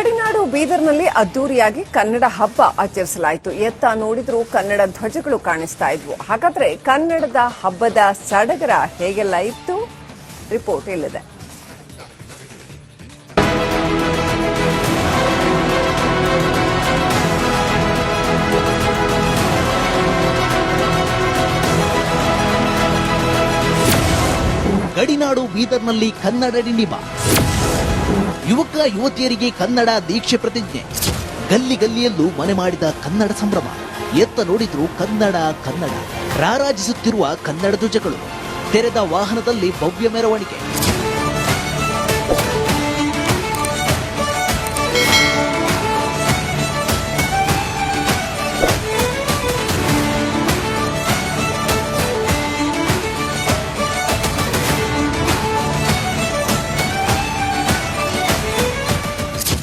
ಗಡಿನಾಡು ಬೀದರ್ನಲ್ಲಿ ಅದ್ದೂರಿಯಾಗಿ ಕನ್ನಡ ಹಬ್ಬ ಆಚರಿಸಲಾಯಿತು. ಎತ್ತ ನೋಡಿದ್ರೂ ಕನ್ನಡ ಧ್ವಜಗಳು ಕಾಣಿಸ್ತಾ ಇದ್ವು. ಹಾಗಾದ್ರೆ ಕನ್ನಡದ ಹಬ್ಬದ ಸಡಗರ ಹೇಗೆಲ್ಲ ಇತ್ತು? ರಿಪೋರ್ಟ್ ಇಲ್ಲಿದೆ. ಗಡಿನಾಡು ಬೀದರ್ನಲ್ಲಿ ಕನ್ನಡ ಡಿಂಡಿಮ ಯುವಕ, ಯುವತಿಯರಿಗೆ ಕನ್ನಡ ದೀಕ್ಷೆ ಪ್ರತಿಜ್ಞೆ. ಗಲ್ಲಿ ಗಲ್ಲಿಯಲ್ಲೂ ಮನೆ ಮಾಡಿದ ಕನ್ನಡ ಸಂಭ್ರಮ. ಎತ್ತ ನೋಡಿದ್ರು ಕನ್ನಡ ಕನ್ನಡ. ರಾರಾಜಿಸುತ್ತಿರುವ ಕನ್ನಡ ಧ್ವಜಗಳು. ತೆರೆದ ವಾಹನದಲ್ಲಿ ಭವ್ಯ ಮೆರವಣಿಗೆ.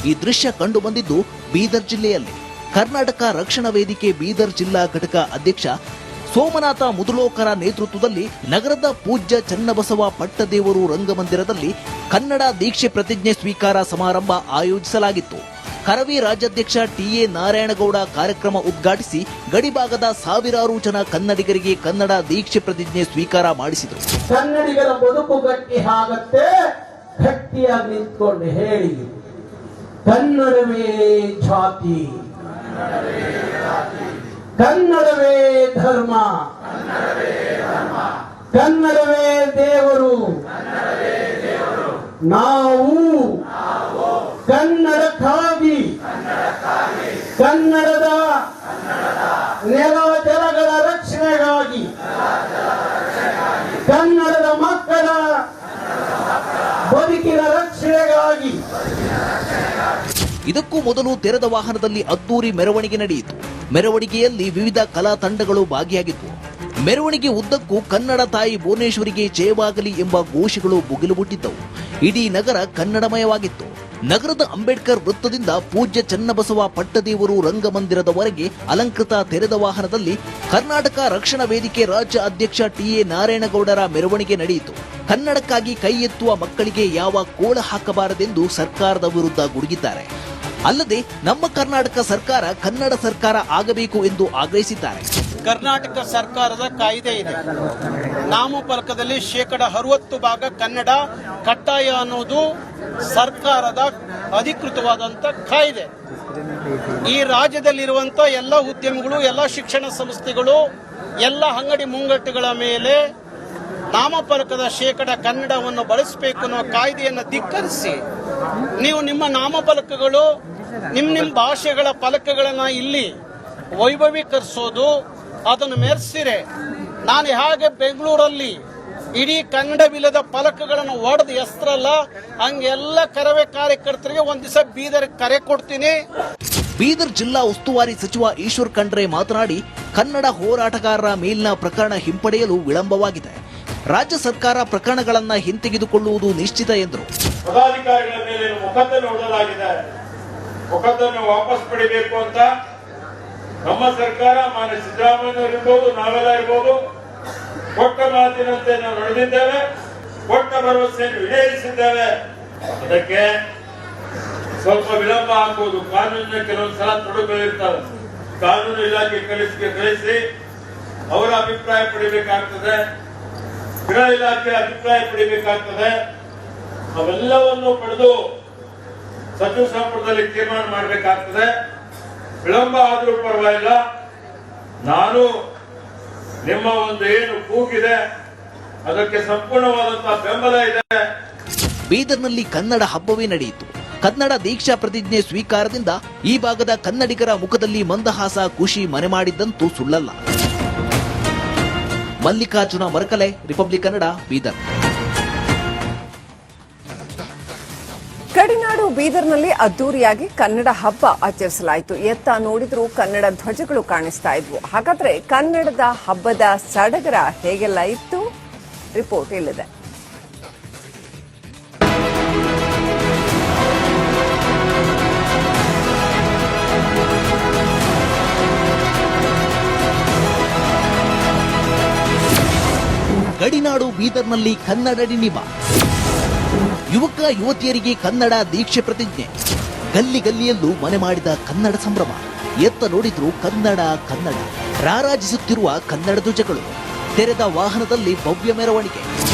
ಈ ದೃಶ್ಯ ಕಂಡು ಬಂದಿದ್ದು ಬೀದರ್ ಜಿಲ್ಲೆಯಲ್ಲಿ. ಕರ್ನಾಟಕ ರಕ್ಷಣಾ ವೇದಿಕೆ ಬೀದರ್ ಜಿಲ್ಲಾ ಘಟಕ ಅಧ್ಯಕ್ಷ ಸೋಮನಾಥ ಮುದುಲೋಕರ ನೇತೃತ್ವದಲ್ಲಿ ನಗರದ ಪೂಜ್ಯ ಚನ್ನಬಸವ ಪಟ್ಟದೇವರು ರಂಗಮಂದಿರದಲ್ಲಿ ಕನ್ನಡ ದೀಕ್ಷೆ ಪ್ರತಿಜ್ಞೆ ಸ್ವೀಕಾರ ಸಮಾರಂಭ ಆಯೋಜಿಸಲಾಗಿತ್ತು. ಕರವಿ ರಾಜ್ಯಾಧ್ಯಕ್ಷ ಟಿಎ ನಾರಾಯಣಗೌಡ ಕಾರ್ಯಕ್ರಮ ಉದ್ಘಾಟಿಸಿ ಗಡಿಭಾಗದ ಸಾವಿರಾರು ಜನ ಕನ್ನಡಿಗರಿಗೆ ಕನ್ನಡ ದೀಕ್ಷೆ ಪ್ರತಿಜ್ಞೆ ಸ್ವೀಕಾರ ಮಾಡಿಸಿದರು. ಕನ್ನಡಿಗರ ಬದುಕು ಗಟ್ಟಿ ಆಗತ್ತೆ, ಗಟ್ಟಿಯಾಗಿ ನಿಂತ್ಕೊಂಡು ಹೇಳಿ ಕನ್ನಡವೇ ಜಾತಿ. ಕನ್ನಡವೇ ಧರ್ಮ. ಕನ್ನಡವೇ ದೇವರು. ನಾವು ಕನ್ನಡಕ್ಕಾಗಿ ಕನ್ನಡದ ನೆಲ ಇದಕ್ಕೂ ಮೊದಲು ತೆರೆದ ವಾಹನದಲ್ಲಿ ಅದ್ದೂರಿ ಮೆರವಣಿಗೆ ನಡೆಯಿತು. ಮೆರವಣಿಗೆಯಲ್ಲಿ ವಿವಿಧ ಕಲಾ ತಂಡಗಳು ಭಾಗಿಯಾಗಿತ್ತು ಮೆರವಣಿಗೆ ಉದ್ದಕ್ಕೂ ಕನ್ನಡ ತಾಯಿ ಭುವನೇಶ್ವರಿಗೆ ಜಯವಾಗಲಿ ಎಂಬ ಘೋಷಗಳು ಮುಗಿಲು ಮುಟ್ಟಿದ್ದವು ಇಡೀ ನಗರ ಕನ್ನಡಮಯವಾಗಿತ್ತು. ನಗರದ ಅಂಬೇಡ್ಕರ್ ವೃತ್ತದಿಂದ ಪೂಜ್ಯ ಚನ್ನಬಸವ ಪಟ್ಟದೇವರು ರಂಗಮಂದಿರದವರೆಗೆ ಅಲಂಕೃತ ತೆರೆದ ವಾಹನದಲ್ಲಿ ಕರ್ನಾಟಕ ರಕ್ಷಣಾ ವೇದಿಕೆ ರಾಜ್ಯ ಅಧ್ಯಕ್ಷ ಟಿಎ ನಾರಾಯಣಗೌಡರ ಮೆರವಣಿಗೆ ನಡೆಯಿತು. ಕನ್ನಡಕ್ಕಾಗಿ ಕೈ ಎತ್ತುವ ಮಕ್ಕಳಿಗೆ ಯಾವ ಕೋಳ ಹಾಕಬಾರದೆಂದು ಸರ್ಕಾರದ ವಿರುದ್ಧ ಗುಡುಗಿದ್ದಾರೆ. ಅಲ್ಲದೆ ನಮ್ಮ ಕರ್ನಾಟಕ ಸರ್ಕಾರ ಕನ್ನಡ ಸರ್ಕಾರ ಆಗಬೇಕು ಎಂದು ಆಗ್ರಹಿಸಿದ್ದಾರೆ. ಕರ್ನಾಟಕ ಸರ್ಕಾರದ ಕಾಯ್ದೆ ಇದೆ. ನಾಮಫಲಕದಲ್ಲಿ ಶೇಕಡ ಅರವತ್ತು ಭಾಗ ಕನ್ನಡ ಕಟ್ಟಾಯ ಅನ್ನೋದು ಸರ್ಕಾರದ ಅಧಿಕೃತವಾದಂತ ಕಾಯ್ದೆ. ಈ ರಾಜ್ಯದಲ್ಲಿರುವಂತ ಎಲ್ಲ ಉದ್ಯಮಗಳು, ಎಲ್ಲ ಶಿಕ್ಷಣ ಸಂಸ್ಥೆಗಳು, ಎಲ್ಲ ಅಂಗಡಿ ಮುಂಗಟ್ಟುಗಳ ಮೇಲೆ ನಾಮಫಲಕದ ಶೇಕಡ ಕನ್ನಡವನ್ನು ಬಳಸಬೇಕು ಅನ್ನೋ ಕಾಯ್ದೆಯನ್ನು ಧಿಕ್ಕರಿಸಿ, ನೀವು ನಿಮ್ಮ ನಾಮಫಲಕಗಳು ನಿಮ್ಮ ನಿಮ್ಮ ಭಾಷೆಗಳ ಫಲಕಗಳನ್ನು ಇಲ್ಲಿ ವೈಭವೀಕರಿಸೋದು, ಅದನ್ನು ಮೆರೆಸಿರೆ. ನಾನು ಹೇಗೆ ಬೆಂಗಳೂರಲ್ಲಿ ಇಡೀ ಕನ್ನಡವಿಲ್ಲದ ಫಲಕಗಳನ್ನು ಒಡೆದು ಹೆಸರಲ್ಲ ಹಂಗೆಲ್ಲ ಕರವೇ ಕಾರ್ಯಕರ್ತರಿಗೆ ಒಂದ್ ದಿವಸ ಬೀದರ್ ಕರೆ ಕೊಡ್ತೀನಿ. ಬೀದರ್ ಜಿಲ್ಲಾ ಉಸ್ತುವಾರಿ ಸಚಿವ ಈಶ್ವರ್ ಖಂಡ್ರೆ ಮಾತನಾಡಿ, ಕನ್ನಡ ಹೋರಾಟಗಾರರ ಮೇಲಿನ ಪ್ರಕರಣ ಹಿಂಪಡೆಯಲು ವಿಳಂಬವಾಗಿದೆ. ರಾಜ್ಯ ಸರ್ಕಾರ ಪ್ರಕರಣಗಳನ್ನು ಹಿಂತೆಗೆದುಕೊಳ್ಳುವುದು ನಿಶ್ಚಿತ ಎಂದರು. ಪದಾಧಿಕಾರಿಗಳ ಮೇಲೆ ಮೊಕದ್ದಮೆ ಹೊಡೆಯಲಾಗಿದೆ ವಾಪಸ್ ಪಡಿಬೇಕು ಅಂತ ನಮ್ಮ ಸರ್ಕಾರ ಮಾನ್ಯ ಸಿದ್ದರಾಮಯ್ಯ ಇರ್ಬೋದು, ನಾವೆಲ್ಲ ಇರ್ಬೋದು, ಕೊಟ್ಟ ಮಾತಿನಂತೆ ನಾವು ನಡೆದಿದ್ದೇವೆ, ಕೊಟ್ಟ ಭರವಸೆಯನ್ನು ಈಡೇರಿಸಿದ್ದೇವೆ. ಅದಕ್ಕೆ ಸ್ವಲ್ಪ ವಿಳಂಬ ಆಗ್ಬೋದು ಕಾನೂನಿನ ಕೆಲವೊಂದು ಸಲ ತೊಡಗುಗಳಿರ್ತವೆ ಕಾನೂನು ಇಲಾಖೆ ಕಳಿಸಿ ಕಳಿಸಿ ಅವರ ಅಭಿಪ್ರಾಯ ಪಡಿಬೇಕಾಗ್ತದೆ. ಗೃಹ ಇಲಾಖೆ ಅಭಿಪ್ರಾಯ ಪಡಿಬೇಕಾಗ್ತದೆ. ಅವೆಲ್ಲವನ್ನು ಪಡೆದು ಸಚಿವ ಸಂಪುಟದಲ್ಲಿ ತೀರ್ಮಾನ ಮಾಡಬೇಕಾಗ್ತದೆ. ವಿಳಂಬ ಆದರೂ ಪರವಾಗಿಲ್ಲ. ನಾನು ನಿಮ್ಮ ಒಂದು ಏನು ಕೂಗಿದೆ, ಅದಕ್ಕೆ ಸಂಪೂರ್ಣವಾದಂತಹ ಬೆಂಬಲ ಇದೆ. ಬೀದರ್ನಲ್ಲಿ ಕನ್ನಡ ಹಬ್ಬವೇ ನಡೆಯಿತು. ಕನ್ನಡ ದೀಕ್ಷಾ ಪ್ರತಿಜ್ಞೆ ಸ್ವೀಕಾರದಿಂದ ಈ ಭಾಗದ ಕನ್ನಡಿಗರ ಮುಖದಲ್ಲಿ ಮಂದಹಾಸ, ಖುಷಿ ಮನೆ ಮಾಡಿದ್ದಂತೂ ಸುಳ್ಳಲ್ಲ. ಮಲ್ಲಿಕಾರ್ಜುನ ಮರಕಲೆ ರಿಪಬ್ಲಿಕ್ ಕನ್ನಡ ಬೀದರ್. ಗಡಿನಾಡು ಬೀದರ್ನಲ್ಲಿ ಅದ್ದೂರಿಯಾಗಿ ಕನ್ನಡ ಹಬ್ಬ ಆಚರಿಸಲಾಯಿತು. ಎತ್ತ ನೋಡಿದರೂ ಕನ್ನಡ ಧ್ವಜಗಳು ಕಾಣಿಸ್ತಾ ಇದ್ವು. ಹಾಗಾದ್ರೆ ಕನ್ನಡದ ಹಬ್ಬದ ಸಡಗರ ಹೇಗೆಲ್ಲ ಇತ್ತು? ರಿಪೋರ್ಟ್ ಇಲ್ಲಿದೆ. ಗಡಿನಾಡು ಬೀದರ್ನಲ್ಲಿ ಕನ್ನಡ ನಿಮ ಯುವಕ, ಯುವತಿಯರಿಗೆ ಕನ್ನಡ ದೀಕ್ಷೆ ಪ್ರತಿಜ್ಞೆ. ಗಲ್ಲಿ ಗಲ್ಲಿಯಲ್ಲೂ ಮನೆ ಮಾಡಿದ ಕನ್ನಡ ಸಂಭ್ರಮ. ಎತ್ತ ನೋಡಿದ್ರು ಕನ್ನಡ ಕನ್ನಡ. ರಾರಾಜಿಸುತ್ತಿರುವ ಕನ್ನಡ ಧ್ವಜಗಳು. ತೆರೆದ ವಾಹನದಲ್ಲಿ ಭವ್ಯ ಮೆರವಣಿಗೆ.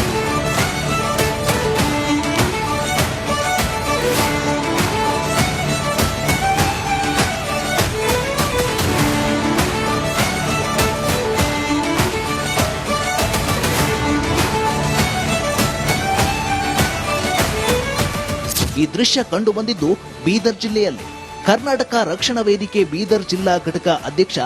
ಈ ದೃಶ್ಯ ಕಂಡು ಬಂದಿದ್ದು ಬೀದರ್ ಜಿಲ್ಲೆಯಲ್ಲಿ. ಕರ್ನಾಟಕ ರಕ್ಷಣಾ ವೇದಿಕೆ ಬೀದರ್ ಜಿಲ್ಲಾ ಘಟಕ ಅಧ್ಯಕ್ಷ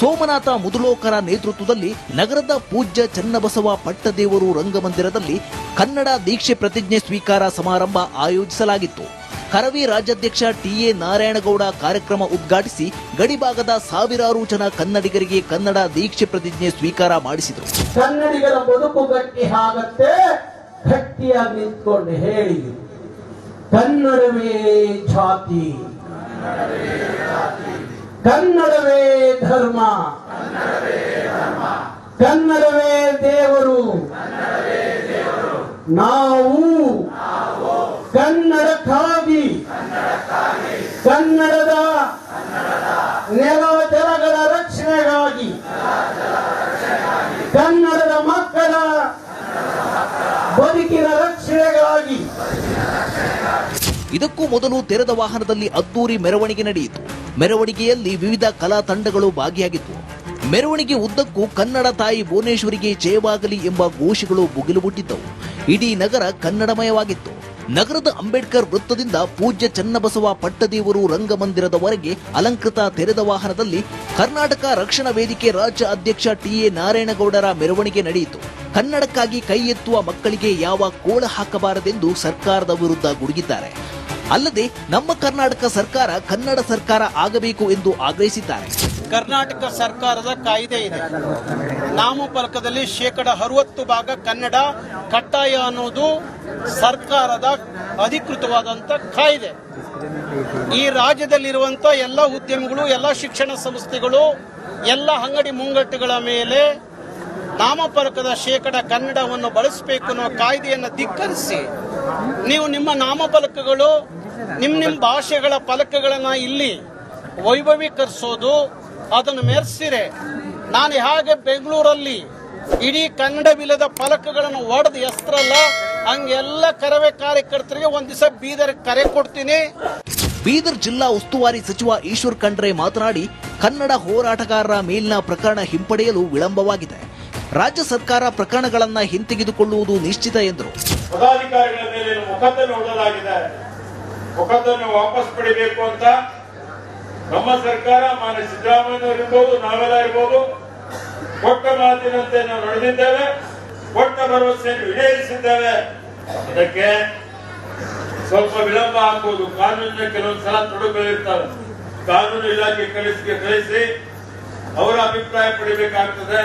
ಸೋಮನಾಥ ಮುದುಲೋಕರ ನೇತೃತ್ವದಲ್ಲಿ ನಗರದ ಪೂಜ್ಯ ಚನ್ನಬಸವ ಪಟ್ಟದೇವರು ರಂಗಮಂದಿರದಲ್ಲಿ ಕನ್ನಡ ದೀಕ್ಷೆ ಪ್ರತಿಜ್ಞೆ ಸ್ವೀಕಾರ ಸಮಾರಂಭ ಆಯೋಜಿಸಲಾಗಿತ್ತು. ಕರವಿ ರಾಜ್ಯಾಧ್ಯಕ್ಷ ಟಿಎ ನಾರಾಯಣಗೌಡ ಕಾರ್ಯಕ್ರಮ ಉದ್ಘಾಟಿಸಿ ಗಡಿಭಾಗದ ಸಾವಿರಾರು ಜನ ಕನ್ನಡಿಗರಿಗೆ ಕನ್ನಡ ದೀಕ್ಷೆ ಪ್ರತಿಜ್ಞೆ ಸ್ವೀಕಾರ ಮಾಡಿಸಿದರು. ಕನ್ನಡಿಗರ ಬದುಕು ಗಟ್ಟಿ ಆಗತ್ತೆ, ಗಟ್ಟಿಯಾಗಿ ನಿಂತ್ಕೊಂಡು ಹೇಳಿ ಕನ್ನಡವೇ ಜಾತಿ. ಕನ್ನಡವೇ ಧರ್ಮ. ಕನ್ನಡವೇ ದೇವರು. ನಾವು ಕನ್ನಡಕ್ಕಾಗಿ ಕನ್ನಡದ ಇದಕ್ಕೂ ಮೊದಲು ತೆರೆದ ವಾಹನದಲ್ಲಿ ಅದ್ದೂರಿ ಮೆರವಣಿಗೆ ನಡೆಯಿತು. ಮೆರವಣಿಗೆಯಲ್ಲಿ ವಿವಿಧ ಕಲಾ ತಂಡಗಳು ಭಾಗಿಯಾಗಿತ್ತು. ಮೆರವಣಿಗೆ ಉದ್ದಕ್ಕೂ ಕನ್ನಡ ತಾಯಿ ಭುವನೇಶ್ವರಿಗೆ ಜಯವಾಗಲಿ ಎಂಬ ಘೋಷಗಳು ಮುಗಿಲುಬಿಟ್ಟಿದ್ದವು ಇಡೀ ನಗರ ಕನ್ನಡಮಯವಾಗಿತ್ತು. ನಗರದ ಅಂಬೇಡ್ಕರ್ ವೃತ್ತದಿಂದ ಪೂಜ್ಯ ಚನ್ನಬಸವ ಪಟ್ಟದೇವರು ರಂಗಮಂದಿರದವರೆಗೆ ಅಲಂಕೃತ ತೆರೆದ ವಾಹನದಲ್ಲಿ ಕರ್ನಾಟಕ ರಕ್ಷಣಾ ವೇದಿಕೆ ರಾಜ್ಯ ಅಧ್ಯಕ್ಷ ಟಿಎ ನಾರಾಯಣಗೌಡರ ಮೆರವಣಿಗೆ ನಡೆಯಿತು. ಕನ್ನಡಕ್ಕಾಗಿ ಕೈ ಎತ್ತುವ ಮಕ್ಕಳಿಗೆ ಯಾವ ಕೋಳ ಹಾಕಬಾರದೆಂದು ಸರ್ಕಾರದ ವಿರುದ್ಧ ಗುಡುಗಿದ್ದಾರೆ. ಅಲ್ಲದೆ ನಮ್ಮ ಕರ್ನಾಟಕ ಸರ್ಕಾರ ಕನ್ನಡ ಸರ್ಕಾರ ಆಗಬೇಕು ಎಂದು ಆಗ್ರಹಿಸಿದ್ದಾರೆ. ಕರ್ನಾಟಕ ಸರ್ಕಾರದ ಕಾಯ್ದೆ ಇದೆ. ನಾಮಫಲಕದಲ್ಲಿ ಶೇಕಡ ಅರವತ್ತು ಭಾಗ ಕನ್ನಡ ಕಟ್ಟಾಯ ಅನ್ನೋದು ಸರ್ಕಾರದ ಅಧಿಕೃತವಾದಂತ ಕಾಯ್ದೆ. ಈ ರಾಜ್ಯದಲ್ಲಿರುವಂತ ಎಲ್ಲ ಉದ್ಯಮಿಗಳು, ಎಲ್ಲ ಶಿಕ್ಷಣ ಸಂಸ್ಥೆಗಳು, ಎಲ್ಲ ಅಂಗಡಿ ಮುಂಗಟ್ಟುಗಳ ಮೇಲೆ ನಾಮಫಲಕದ ಶೇಕಡ ಕನ್ನಡವನ್ನು ಬಳಸಬೇಕು ಅನ್ನೋ ಕಾಯ್ದೆಯನ್ನು ಧಿಕ್ಕರಿಸಿ ನೀವು ನಿಮ್ಮ ನಾಮಫಲಕಗಳು ನಿಮ್ಮ ನಿಮ್ಮ ಭಾಷೆಗಳ ಫಲಕಗಳನ್ನ ಇಲ್ಲಿ ವೈಭವೀಕರಿಸೋದು, ಅದನ್ನು ಮೆರೆಸಿರೆ. ನಾನು ಹೇಗೆ ಬೆಂಗಳೂರಲ್ಲಿ ಇಡೀ ಕನ್ನಡವಿಲ್ಲದ ಫಲಕಗಳನ್ನು ಒಡೆದು ಹೆಸರಲ್ಲ ಹಂಗೆಲ್ಲ ಕರವೇ ಕಾರ್ಯಕರ್ತರಿಗೆ ಒಂದ್ ದಿವಸ ಬೀದರ್ ಕರೆ ಕೊಡ್ತೀನಿ. ಬೀದರ್ ಜಿಲ್ಲಾ ಉಸ್ತುವಾರಿ ಸಚಿವ ಈಶ್ವರ್ ಖಂಡ್ರೆ ಮಾತನಾಡಿ, ಕನ್ನಡ ಹೋರಾಟಗಾರರ ಮೇಲಿನ ಪ್ರಕರಣ ಹಿಂಪಡೆಯಲು ವಿಳಂಬವಾಗಿದೆ. ರಾಜ್ಯ ಸರ್ಕಾರ ಪ್ರಕರಣಗಳನ್ನ ಹಿಂತೆಗೆದುಕೊಳ್ಳುವುದು ನಿಶ್ಚಿತ ಎಂದರು. ಪದಾಧಿಕಾರಿಗಳ ಮೇಲೆ ಮೊಕದ್ದಮೆ ಹೊಡಲಾಗಿದೆ ಮೊಕದ್ದಮೆ ವಾಪಸ್ ಪಡಿಬೇಕು ಅಂತ ನಮ್ಮ ಸರ್ಕಾರ ಮಾನ್ಯ ಸಿದ್ದರಾಮಯ್ಯ ಇರ್ಬೋದು, ನಾವೆಲ್ಲ ಇರ್ಬೋದು, ಕೊಟ್ಟ ಮಾತಿನಂತೆ ನಾವು ನಡೆದಿದ್ದೇವೆ, ಕೊಟ್ಟ ಭರವಸೆಯನ್ನು ಈಡೇರಿಸಿದ್ದೇವೆ. ಅದಕ್ಕೆ ಸ್ವಲ್ಪ ವಿಳಂಬ ಆಗ್ಬೋದು ಕಾನೂನಿನ ಕೆಲವೊಂದು ಸಲ ತೊಡಗುಗಳಿರ್ತವೆ ಕಾನೂನು ಇಲಾಖೆ ಕಳಿಸಿ ಕಳಿಸಿ ಅವರ ಅಭಿಪ್ರಾಯ ಪಡಿಬೇಕಾಗ್ತದೆ.